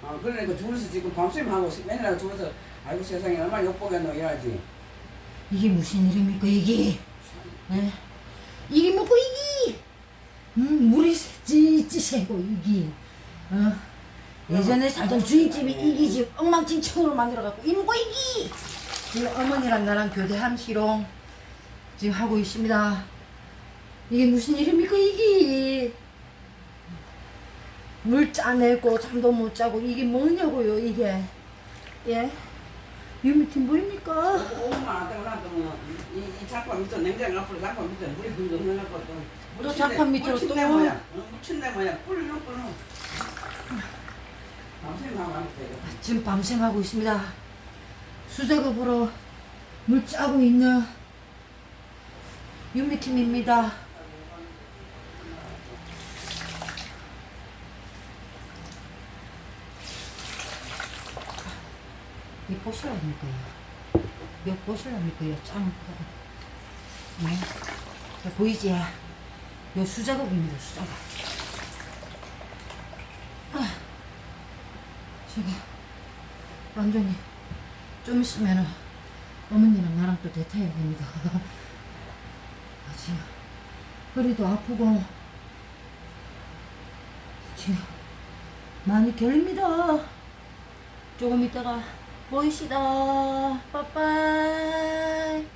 어, 그러니까 줄어서 지금 밤샘 하고 맨날 줄어서 아이고 세상에 얼마나 욕보겠노 이래야지. 이게 무슨 일입니까 이게? 에? 이게 뭐고 이게? 음, 물이 찌찌 새고 이게. 어? 예전에 살던 주인집이 이게 지금 엉망진창으로 만들어갖고 이 뭐고 이게? 지금 어머니랑 나랑 교대함시롱 지금 하고 있습니다. 이게 무슨 일입니까 이게? 물 짜내고 잠도 못 자고 이게 뭐냐고요 이게? 예? 유미팀 뭐입니까? 오만 안 되고 나도 이, 이 작품 밑에 냉장 앞으로 작품 밑에 물이 흘러 흘러갖고 또. 또 작품 밑으로 묻힌 또? 내 모양. 어, 묻힌 내 모양. 꿀 넣고 넣어. 밤샘 하고 안 돼. 지금 밤샘 하고 있습니다. 수작업으로 물 짜고 있는 윤미팀입니다. 이 보실랍니까요? 이 보실랍니까요? 짱. 네. 자, 보이지? 요 수작업입니다, 수작업. 아. 제가 완전히 좀 있으면은 어머니랑 나랑 또 대타야 됩니다. 아, 지금 허리도 아프고 지금 많이 결립니다. 조금 있다가 보이시다. 빠빠이.